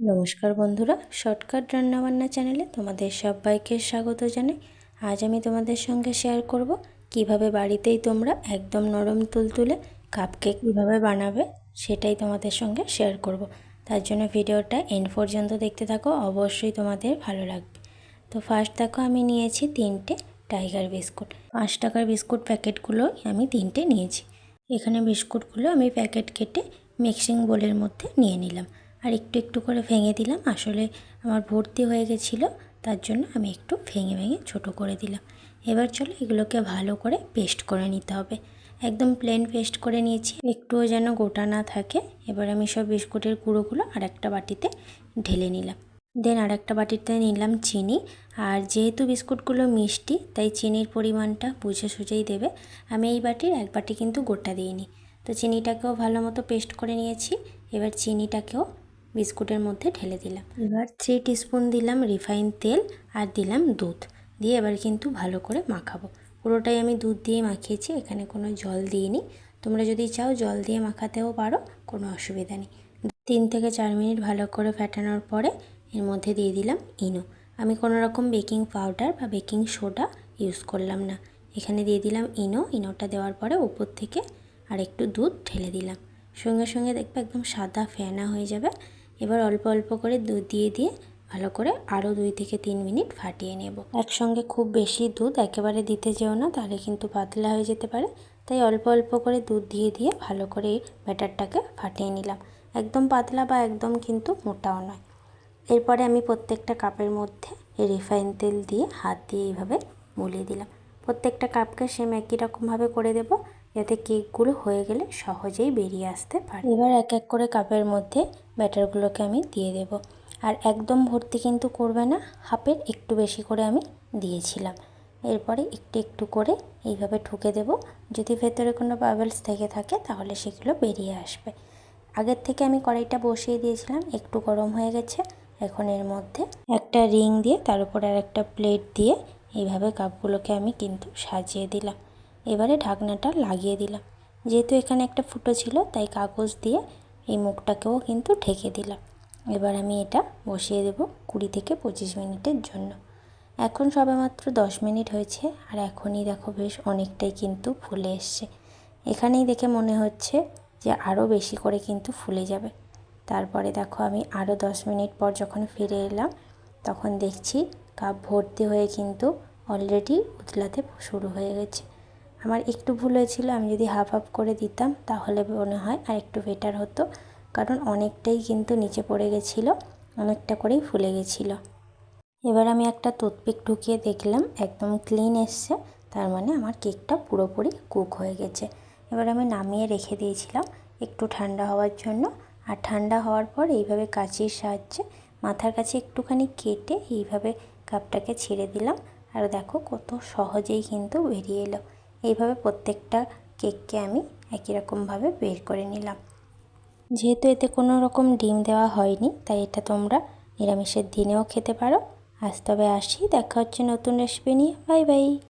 নমস্কার বন্ধুরা, শর্টকাট রান্নাবান্না চ্যানেলে তোমাদের সবাইকে স্বাগত জানাই। আজ আমি তোমাদের সঙ্গে শেয়ার করব কীভাবে বাড়িতেই তোমরা একদম নরম তুলতুলে কাপকেক কীভাবে বানাবে সেটাই তোমাদের সঙ্গে শেয়ার করব। তার জন্য ভিডিওটা এন্ড পর্যন্ত দেখতে থাকো, অবশ্যই তোমাদের ভালো লাগবে। তো ফার্স্ট দেখো আমি নিয়েছি তিনটে টাইগার বিস্কুট পাঁচ টাকার বিস্কুট প্যাকেটগুলো আমি তিনটে নিয়েছি। এখানে বিস্কুটগুলো আমি প্যাকেট কেটে মিক্সিং বোলের মধ্যে নিয়ে নিলাম। আর একটু একটু করে ভেঙে দিলাম। আসলে আমার ভর্তি হয়ে গেছিল, তার জন্য আমি একটু ভেঙে ভেঙে ছোট করে দিলাম। এবার চলো এগুলোকে ভালো করে পেস্ট করে নিতে হবে। একদম প্লেন পেস্ট করে নিয়েছি। একটুও যেন গোটা না থাকে। এবার আমি সব বিস্কুটের গুঁড়োগুলো আর একটা বাটিতে ঢেলে নিলাম। দেন আর একটা বাটিতে নিলাম চিনি। আর যেহেতু বিস্কুটগুলো মিষ্টি, তাই চিনির পরিমাণটা বুঝে সুঝেই দেবে। আমি এই বাটির এক বাটি কিন্তু গোটা দিইনি। তো চিনিটাকেও ভালো মতো পেস্ট করে নিয়েছি। এবার চিনিটাকেও বিস্কুটের মধ্যে ঢেলে দিলাম। এবার থ্রি টিস্পুন দিলাম রিফাইন তেল আর দিলাম দুধ। দিয়ে এবার কিন্তু ভালো করে মাখাবো। পুরোটাই আমি দুধ দিয়ে মাখিয়েছি এখানে কোনো জল দিইনি। তোমরা যদি চাও জল দিয়ে মাখাতেও পারো কোনো অসুবিধা নেই। তিন থেকে চার মিনিট ভালো করে ফ্যাটানোর পরে এর মধ্যে দিয়ে দিলাম ইনো। আমি কোনো রকম বেকিং পাউডার বা বেকিং সোডা ইউজ করলাম না। এখানে দিয়ে দিলাম ইনো। ইনোটা দেওয়ার পরে উপর থেকে আর একটু দুধ ঢেলে দিলাম। সঙ্গে সঙ্গে দেখবে একদম সাদা ফেনা হয়ে যাবে। এবার অল্প অল্প করে দুধ দিয়ে দিয়ে ভালো করে আরও দুই থেকে তিন মিনিট ফাটিয়ে নেব। একসঙ্গে খুব বেশি দুধ একেবারে দিতে যেও না, তাহলে কিন্তু পাতলা হয়ে যেতে পারে। তাই অল্প অল্প করে দুধ দিয়ে দিয়ে ভালো করে ব্যাটারটাকে ফাটিয়ে নিলাম। একদম পাতলা বা একদম কিন্তু মোটাও নয়। এরপরে আমি প্রত্যেকটা কাপের মধ্যে রিফাইন তেল দিয়ে হাত দিয়ে এইভাবে মুলিয়ে দিলাম। প্রত্যেকটা কাপকে সেম একই রকমভাবে করে দেব। যাতে কেকগুলো হয়ে গেলে সহজেই বেরিয়ে আসতে পারে। এবার এক এক করে কাপের মধ্যে ব্যাটারগুলোকে আমি দিয়ে দেব। আর একদম ভর্তি কিন্তু করবে না, হাফের একটু বেশি করে আমি দিয়েছিলাম। এরপরে একটু একটু করে এইভাবে ঠুকে দেব। যদি ভেতরে কোনো বাবলস থেকে থাকে তাহলে সেগুলো বেরিয়ে আসবে। আগের থেকে আমি কড়াইটা বসিয়ে দিয়েছিলাম, একটু গরম হয়ে গেছে। এখন এর মধ্যে একটা রিং দিয়ে, তার উপর আর একটা প্লেট দিয়ে এইভাবে কাপগুলোকে আমি কিন্তু সাজিয়ে দিলাম। এবারে ঢাকনাটা লাগিয়ে দিলাম। যেহেতু এখানে একটা ফুটো ছিল, তাই কাগজ দিয়ে এই মুখটাকেও কিন্তু ঢেকে দিলাম। এবার আমি এটা বসিয়ে দেব কুড়ি থেকে পঁচিশ মিনিটের জন্য। এখন সবেমাত্র দশ মিনিট হয়েছে, আর এখনই দেখো বেশ অনেকটাই কিন্তু ফুলে এসছে। এখানেই দেখে মনে হচ্ছে যে আরও বেশি করে কিন্তু ফুলে যাবে। তারপরে দেখো আমি আরও দশ মিনিট পর যখন ফিরে এলাম, তখন দেখছি কাপ ভর্তি হয়ে কিন্তু অলরেডি উতলাতে শুরু হয়ে গেছে। আমার একটু ভুল হয়েছিল, আমি যদি হাফ হাফ করে দিতাম তাহলে মনে হয় আর একটু বেটার হতো। কারণ অনেকটাই কিন্তু নিচে পড়ে গেছিল, অনেকটা করেই ফুলে গেছিল। এবার আমি একটা টুথপিক ঢুকিয়ে দেখলাম, একদম ক্লিন এসছে। তার মানে আমার কেকটা পুরোপুরি কুক হয়ে গেছে। এবার আমি নামিয়ে রেখে দিয়েছিলাম একটু ঠান্ডা হওয়ার জন্য। আর ঠান্ডা হওয়ার পর এইভাবে কাঁচির সাহায্যে মাথার কাছে একটুখানি কেটে এইভাবে কাপটাকে ছেড়ে দিলাম। আর দেখো কত সহজেই কিন্তু বেরিয়ে এলো। এইভাবে প্রত্যেকটা কেককে আমি একই রকমভাবে বের করে নিলাম। যেহেতু এতে কোনো রকম ডিম দেওয়া হয়নি, তাই এটা তোমরা নিরামিষের দিনেও খেতে পারো। আজ তবে আসি, দেখা হচ্ছে নতুন রেসিপি নিয়ে। Bye bye.